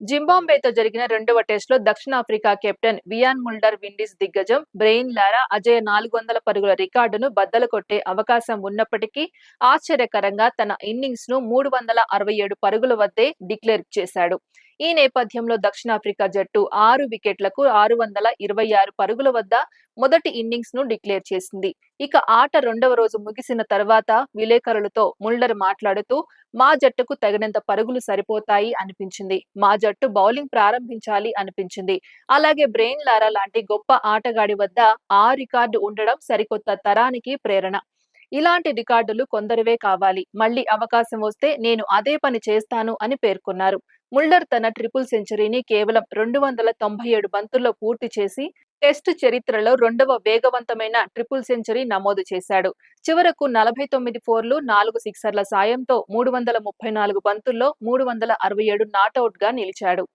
జింబాంబేతో జరిగిన రెండవ టెస్టులో దక్షిణాఫ్రికా కెప్టెన్ వియాన్ ముల్డర్ విండీస్ దిగ్గజం బ్రెయిన్ లారా అజయ్ నాలుగు వందల పరుగుల రికార్డును బద్దలు కొట్టే అవకాశం ఉన్నప్పటికీ ఆశ్చర్యకరంగా తన ఇన్నింగ్స్ను మూడు వందల అరవై ఏడు పరుగుల వద్దే డిక్లేర్ చేశాడు. ఈ నేపథ్యంలో దక్షిణాఫ్రికా జట్టు ఆరు వికెట్లకు ఆరు వందల ఇరవై ఆరు పరుగుల వద్ద మొదటి ఇన్నింగ్స్ను డిక్లేర్ చేసింది. ఇక ఆట రెండవ రోజు ముగిసిన తర్వాత విలేకరులతో ముల్డర్ మాట్లాడుతూ మా జట్టుకు తగినంత పరుగులు సరిపోతాయి అనిపించింది. మా జట్టు బౌలింగ్ ప్రారంభించాలి అనిపించింది. అలాగే బ్రెయిన్ లారా లాంటి గొప్ప ఆటగాడి వద్ద ఆ రికార్డు ఉండడం సరికొత్త తరానికి ప్రేరణ. ఇలాంటి రికార్డులు కొందరివే కావాలి. మళ్ళీ అవకాశం వస్తే నేను అదే పని చేస్తాను అని పేర్కొన్నారు. ముల్లర్ తన ట్రిపుల్ సెంచరీని కేవలం రెండు వందల తొంభై ఏడు బంతుల్లో పూర్తి చేసి టెస్టు చరిత్రలో రెండవ వేగవంతమైన ట్రిపుల్ సెంచరీ నమోదు చేశాడు. చివరకు నలభై తొమ్మిది ఫోర్లు నాలుగు సిక్సర్ల సాయంతో మూడు వందల ముప్పై నాలుగు బంతుల్లో మూడు వందల అరవై ఏడు నాటౌట్గా నిలిచాడు.